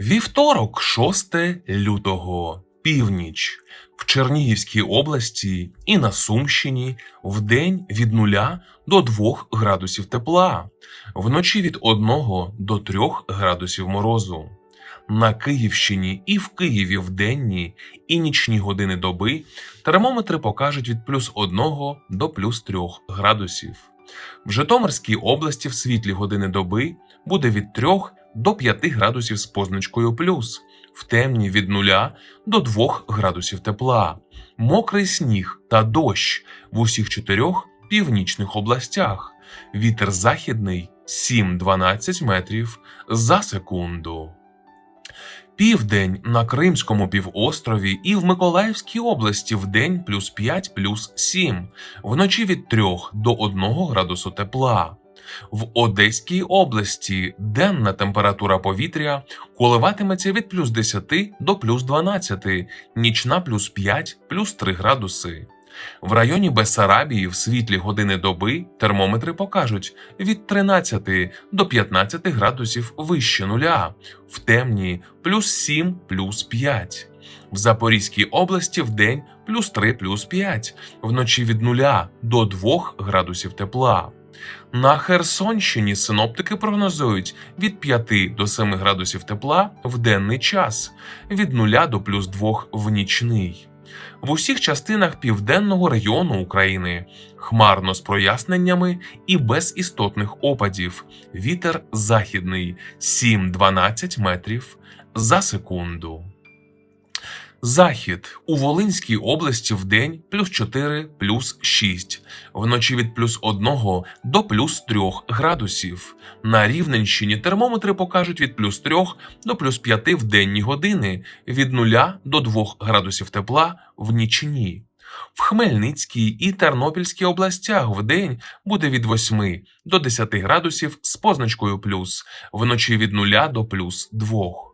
Вівторок, 6 лютого, північ. В Чернігівській області і на Сумщині вдень від 0 до 2 градусів тепла, вночі від 1 до 3 градусів морозу. На Київщині і в Києві в денні і нічні години доби термометри покажуть від плюс 1 до плюс 3 градусів. В Житомирській області в світлі години доби буде від 3 до 5 градусів з позначкою плюс, в темні від 0 до 2 градусів тепла, мокрий сніг та дощ в усіх чотирьох північних областях. Вітер західний 7-12 метрів за секунду. Південь на Кримському півострові і в Миколаївській області в день плюс 5 плюс 7, вночі від 3 до 1 градусу тепла. В Одеській області денна температура повітря коливатиметься від плюс 10 до плюс 12, нічна плюс 5 плюс 3 градуси. В районі Бессарабії в світлі години доби термометри покажуть від 13 до 15 градусів вище нуля, в темні плюс 7 плюс 5. В Запорізькій області в день плюс 3 плюс 5, вночі від 0 до 2 градусів тепла. На Херсонщині синоптики прогнозують від 5 до 7 градусів тепла в денний час, від 0 до плюс 2 в нічний. В усіх частинах південного регіону України хмарно з проясненнями і без істотних опадів. Вітер західний 7-12 метрів за секунду. Захід у Волинській області в день плюс 4 плюс 6, вночі від плюс 1 до плюс 3 градусів. На Рівненщині термометри покажуть від плюс 3 до плюс 5 в денні години, від 0 до 2 градусів тепла в нічні. В Хмельницькій і Тернопільській областях в день буде від 8 до 10 градусів з позначкою плюс, вночі від 0 до плюс 2.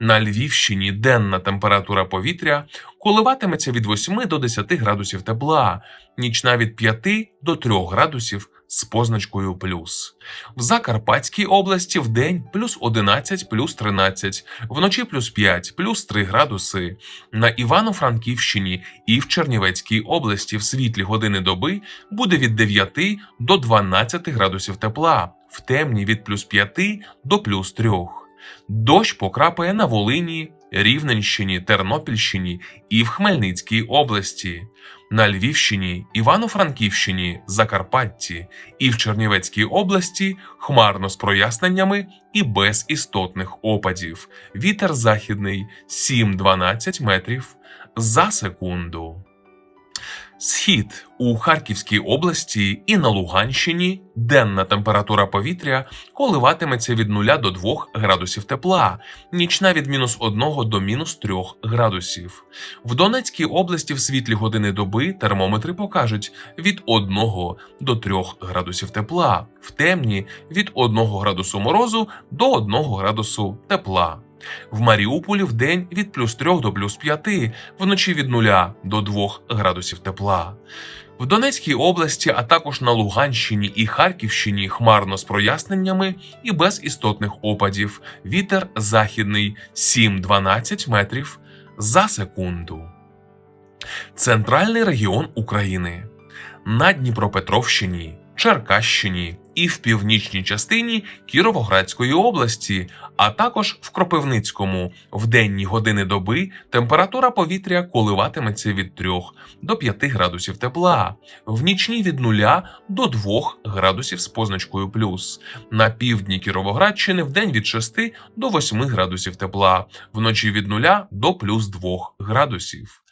На Львівщині денна температура повітря коливатиметься від 8 до 10 градусів тепла, нічна від 5 до 3 градусів з позначкою плюс. В Закарпатській області в день плюс 11 плюс 13, вночі плюс 5 плюс 3 градуси. На Івано-Франківщині і в Чернівецькій області в світлі години доби буде від 9 до 12 градусів тепла, в темні від плюс 5 до плюс 3. Дощ покрапає на Волині, Рівненщині, Тернопільщині і в Хмельницькій області, на Львівщині, Івано-Франківщині, Закарпатті і в Чернівецькій області хмарно з проясненнями і без істотних опадів. Вітер західний 7-12 метрів за секунду. Схід у Харківській області і на Луганщині денна температура повітря коливатиметься від 0 до 2 градусів тепла, нічна від мінус 1 до мінус 3 градусів. В Донецькій області в світлі години доби термометри покажуть від 1 до 3 градусів тепла, в темні від 1 градусу морозу до 1 градусу тепла. В Маріуполі в день від плюс 3 до плюс 5, вночі від 0 до 2 градусів тепла. В Донецькій області, а також на Луганщині і Харківщині хмарно з проясненнями і без істотних опадів. Вітер західний 7-12 метрів за секунду. Центральний регіон України на Дніпропетровщині, Черкащині і в північній частині Кіровоградської області, а також в Кропивницькому. В денні години доби температура повітря коливатиметься від 3 до 5 градусів тепла, в нічні від 0 до 2 градусів з позначкою плюс. На півдні Кіровоградщини в день від 6 до 8 градусів тепла, вночі від 0 до плюс 2 градусів.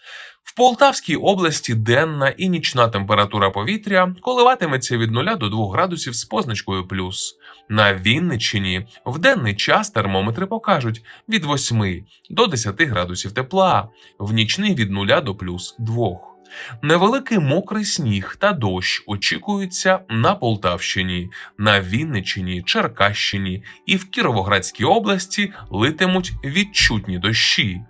В Полтавській області денна і нічна температура повітря коливатиметься від 0 до 2 градусів з позначкою плюс. На Вінниччині в денний час термометри покажуть від 8 до 10 градусів тепла, в нічний від 0 до плюс 2. Невеликий мокрий сніг та дощ очікуються на Полтавщині, на Вінниччині, Черкащині і в Кіровоградській області литимуть відчутні дощі.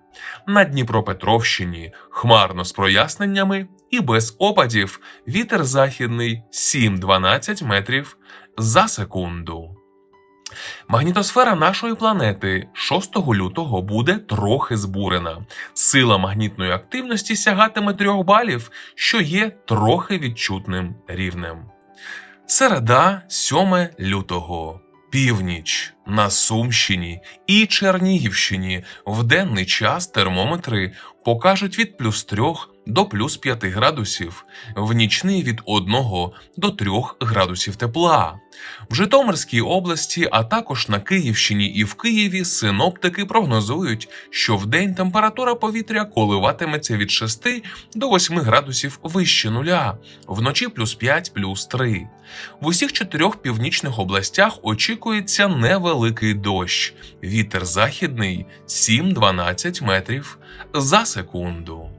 На Дніпропетровщині хмарно з проясненнями і без опадів вітер західний 7-12 метрів за секунду. Магнітосфера нашої планети 6 лютого буде трохи збурена. Сила магнітної активності сягатиме 3 балів, що є трохи відчутним рівнем. Середа 7 лютого. Північ на Сумщині і Чернігівщині. В денний час термометри покажуть від плюс 3 до плюс 5 градусів, в нічний від 1 до 3 градусів тепла. В Житомирській області, а також на Київщині і в Києві синоптики прогнозують, що вдень температура повітря коливатиметься від 6 до 8 градусів вище нуля, вночі плюс 5, плюс 3. В усіх чотирьох північних областях очікується невеликий дощ. Вітер західний 7-12 метрів за секунду.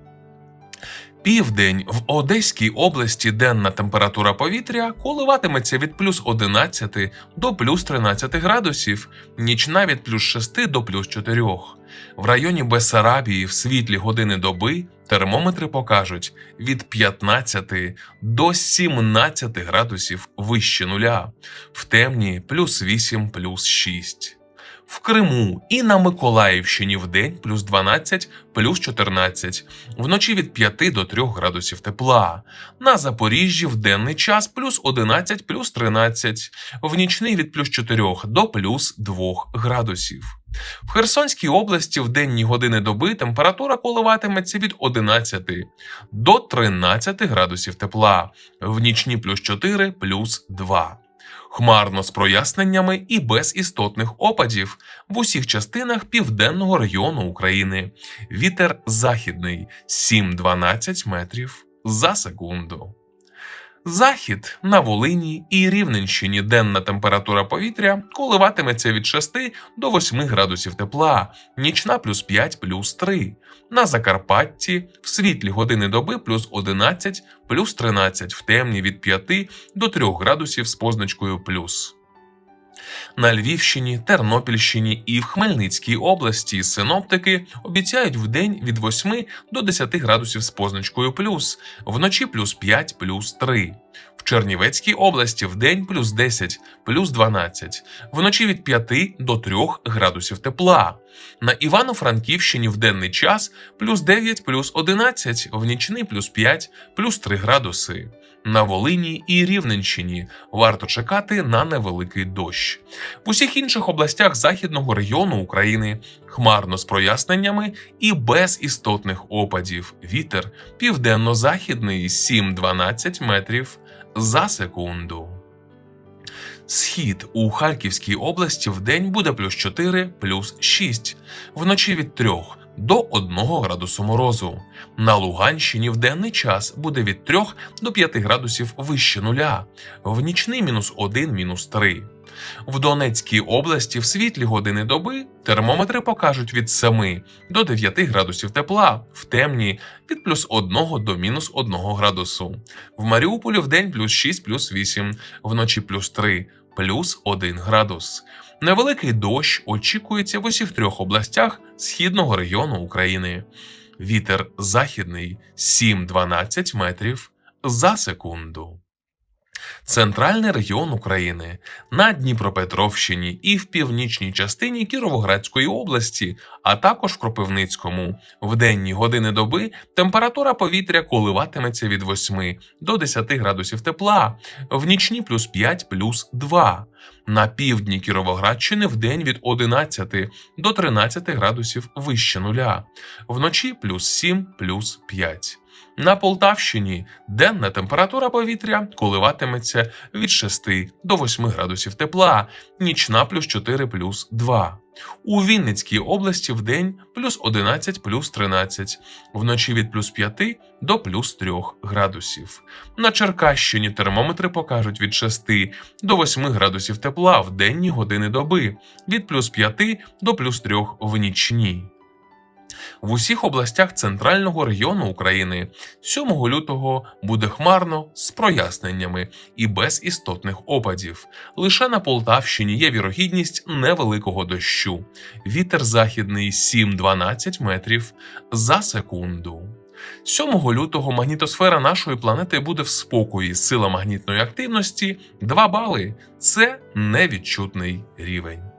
Південь в Одеській області денна температура повітря коливатиметься від плюс 11 до плюс 13 градусів, нічна від плюс 6 до плюс 4. В районі Бессарабії в світлі години доби термометри покажуть від 15 до 17 градусів вище нуля, в темні плюс 8 плюс 6 в Криму і на Миколаївщині в день плюс 12, плюс 14, вночі від 5 до 3 градусів тепла. На Запоріжжі в денний час плюс 11, плюс 13, в нічний від плюс 4 до плюс 2 градусів. В Херсонській області в денні години доби температура коливатиметься від 11 до 13 градусів тепла, в нічні плюс 4, плюс 2 хмарно з проясненнями і без істотних опадів в усіх частинах південного регіону України. Вітер західний 7-12 метрів за секунду. Захід на Волині і Рівненщині денна температура повітря коливатиметься від 6 до 8 градусів тепла, нічна плюс 5 плюс 3. На Закарпатті в світлі години доби плюс 11 плюс 13 в темні від 5 до 3 градусів з позначкою плюс. На Львівщині, Тернопільщині і в Хмельницькій області синоптики обіцяють в день від 8 до 10 градусів з позначкою плюс, вночі плюс 5 плюс 3. В Чернівецькій області в день плюс 10, плюс 12, вночі від 5 до 3 градусів тепла. На Івано-Франківщині в денний час плюс 9 плюс 11, в нічний плюс 5 плюс 3 градуси. На Волині і Рівненщині варто чекати на невеликий дощ. В усіх інших областях західного регіону України хмарно з проясненнями і без істотних опадів. Вітер південно-західний 7-12 метрів за секунду. Схід у Харківській області в день буде плюс 4, плюс 6, вночі від 3 до 1 градусу морозу. На Луганщині в денний час буде від 3 до 5 градусів вище нуля, в нічний мінус 1, мінус 3. В Донецькій області в світлі години доби термометри покажуть від 7 до 9 градусів тепла, в темні від плюс 1 до мінус 1 градусу. В Маріуполі в день плюс 6, плюс 8, вночі плюс 3, плюс 1 градус. Невеликий дощ очікується в усіх трьох областях східного регіону України. Вітер західний 7-12 метрів за секунду. Центральний регіон України на Дніпропетровщині і в північній частині Кіровоградської області, а також в Кропивницькому. В денні години доби температура повітря коливатиметься від 8 до 10 градусів тепла, в нічні плюс 5 плюс 2. На півдні Кіровоградщини в день від 11 до 13 градусів вище нуля, вночі плюс 7 плюс 5. На Полтавщині денна температура повітря коливатиметься від 6 до 8 градусів тепла, нічна плюс 4 плюс 2. У Вінницькій області в день плюс 11 плюс 13, вночі від плюс 5 до плюс 3 градусів. На Черкащині термометри покажуть від 6 до 8 градусів тепла в денні години доби, від плюс 5 до плюс 3 в нічні в усіх областях центрального регіону України 7 лютого буде хмарно з проясненнями і без істотних опадів. Лише на Полтавщині є вірогідність невеликого дощу. Вітер західний 7-12 метрів за секунду. 7 лютого магнітосфера нашої планети буде в спокої. Сила магнітної активності 2 бали. Це невідчутний рівень.